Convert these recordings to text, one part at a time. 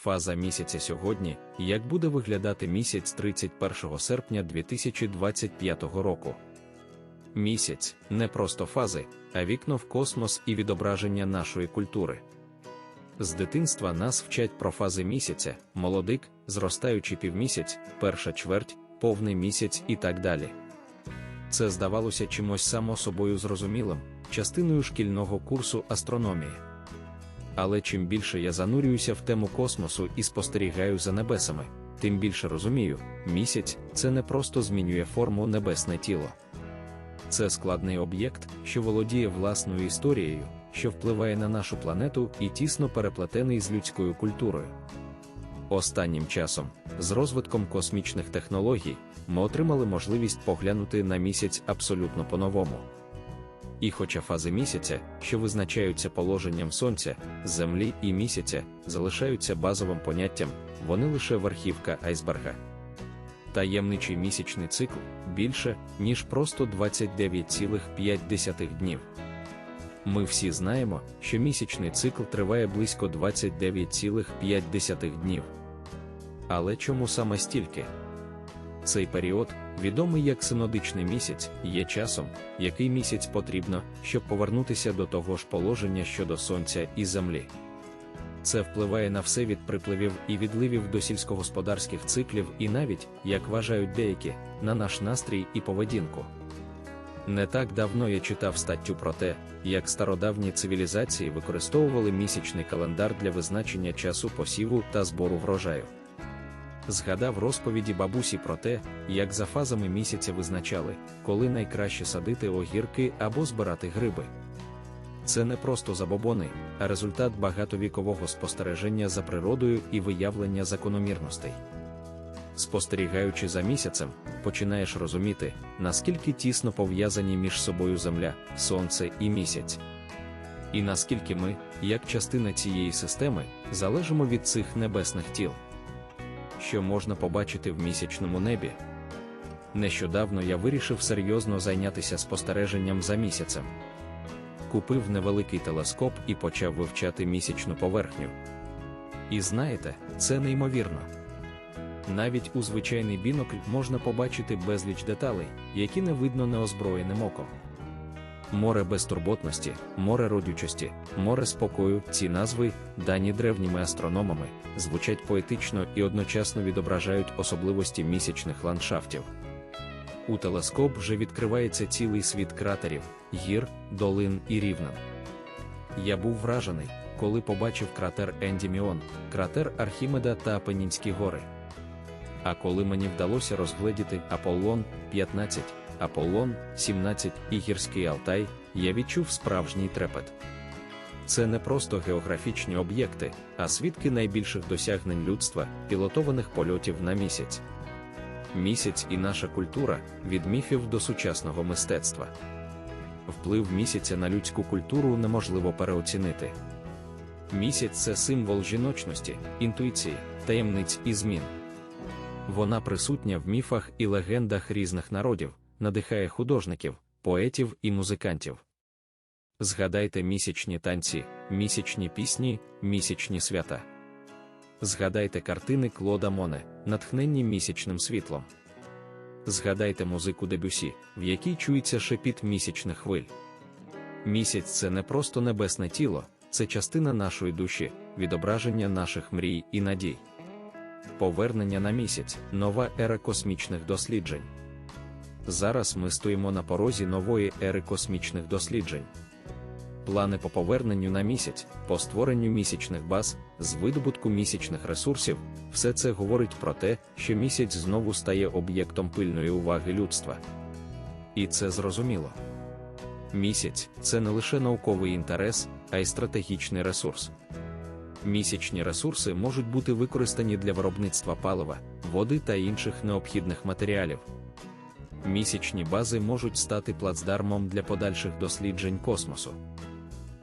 Фаза місяця сьогодні, як буде виглядати місяць 31 серпня 2025 року. Місяць не просто фази, а вікно в космос і відображення нашої культури. З дитинства нас вчать про фази місяця, молодик, зростаючий півмісяць, перша чверть, повний місяць і так далі. Це здавалося чимось само собою зрозумілим, частиною шкільного курсу астрономії. Але чим більше я занурююся в тему космосу і спостерігаю за небесами, тим більше розумію, місяць це не просто змінює форму небесне тіло. Це складний об'єкт, що володіє власною історією, що впливає на нашу планету і тісно переплетений з людською культурою. Останнім часом, з розвитком космічних технологій, ми отримали можливість поглянути на місяць абсолютно по-новому. І хоча фази місяця, що визначаються положенням сонця, землі і місяця, залишаються базовим поняттям, вони лише верхівка айсберга. Таємничий місячний цикл більше, ніж просто 29,5 днів. Ми всі знаємо, що місячний цикл триває близько 29,5 днів. Але чому саме стільки? Цей період, відомий як синодичний місяць, є часом, який місяць потрібно, щоб повернутися до того ж положення щодо сонця і землі. Це впливає на все від припливів і відливів до сільськогосподарських циклів і навіть, як вважають деякі, на наш настрій і поведінку. Не так давно я читав статтю про те, як стародавні цивілізації використовували місячний календар для визначення часу посіву та збору врожаю. Згадав розповіді бабусі про те, як за фазами місяця визначали, коли найкраще садити огірки або збирати гриби. Це не просто забобони, а результат багатовікового спостереження за природою і виявлення закономірностей. Спостерігаючи за місяцем, починаєш розуміти, наскільки тісно пов'язані між собою Земля, Сонце і місяць. І наскільки ми, як частина цієї системи, залежимо від цих небесних тіл. Що можна побачити в місячному небі? Нещодавно я вирішив серйозно зайнятися спостереженням за місяцем. Купив невеликий телескоп і почав вивчати місячну поверхню. І знаєте, це неймовірно. Навіть у звичайний бінокль можна побачити безліч деталей, які не видно неозброєним оком. Море безтурботності, море родючості, море спокою, ці назви, дані древніми астрономами, звучать поетично і одночасно відображають особливості місячних ландшафтів. У телескоп вже відкривається цілий світ кратерів, гір, долин і рівнин. Я був вражений, коли побачив кратер Ендіміон, кратер Архімеда та Апенінські гори. А коли мені вдалося розгледіти Аполлон 15, Аполлон 17 і гірський Алтай, я відчув справжній трепет. Це не просто географічні об'єкти, а свідки найбільших досягнень людства, пілотованих польотів на місяць. Місяць і наша культура від міфів до сучасного мистецтва. Вплив місяця на людську культуру неможливо переоцінити. Місяць це символ жіночності, інтуїції, таємниць і змін. Вона присутня в міфах і легендах різних народів, надихає художників, поетів і музикантів. Згадайте місячні танці, місячні пісні, місячні свята. Згадайте картини Клода Моне, натхненні місячним світлом. Згадайте музику Дебюсі, в якій чується шепіт місячних хвиль. Місяць це не просто небесне тіло, це частина нашої душі, відображення наших мрій і надій. Повернення на місяць нова ера космічних досліджень. Зараз ми стоїмо на порозі нової ери космічних досліджень. Плани по поверненню на місяць, по створенню місячних баз, з видобутку місячних ресурсів, все це говорить про те, що місяць знову стає об'єктом пильної уваги людства. І це зрозуміло. Місяць це не лише науковий інтерес, а й стратегічний ресурс. Місячні ресурси можуть бути використані для виробництва палива, води та інших необхідних матеріалів. Місячні бази можуть стати плацдармом для подальших досліджень космосу.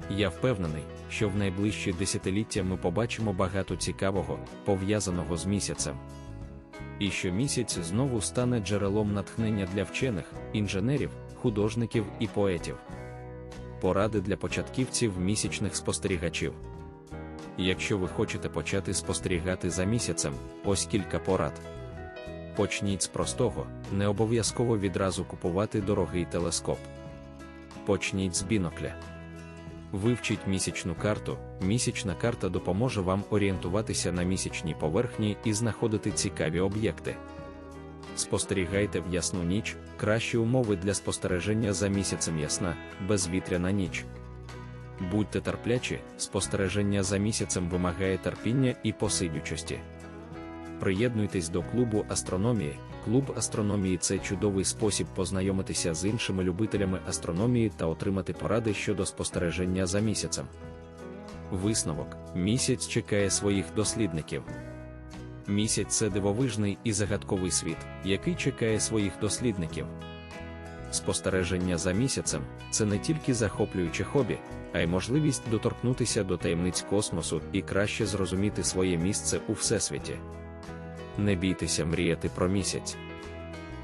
Я впевнений, що в найближчі десятиліття ми побачимо багато цікавого, пов'язаного з місяцем. І що місяць знову стане джерелом натхнення для вчених, інженерів, художників і поетів. Поради для початківців місячних спостерігачів. Якщо ви хочете почати спостерігати за місяцем, ось кілька порад. Почніть з простого, не обов'язково відразу купувати дорогий телескоп. Почніть з бінокля. Вивчіть місячну карту. Місячна карта допоможе вам орієнтуватися на місячній поверхні і знаходити цікаві об'єкти. Спостерігайте в ясну ніч, кращі умови для спостереження за місяцем ясна, безвітряна ніч. Будьте терплячі, спостереження за місяцем вимагає терпіння і посидючості. Приєднуйтесь до клубу астрономії. Клуб астрономії це чудовий спосіб познайомитися з іншими любителями астрономії та отримати поради щодо спостереження за місяцем. Висновок: місяць чекає своїх дослідників. Місяць це дивовижний і загадковий світ, який чекає своїх дослідників. Спостереження за місяцем це не тільки захоплююче хобі, а й можливість доторкнутися до таємниць космосу і краще зрозуміти своє місце у всесвіті. Не бійтеся мріяти про місяць.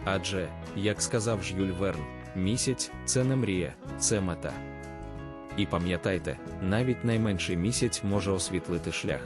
Адже, як сказав Жюль Верн, місяць це не мрія, це мета. І пам'ятайте, навіть найменший місяць може освітлити шлях.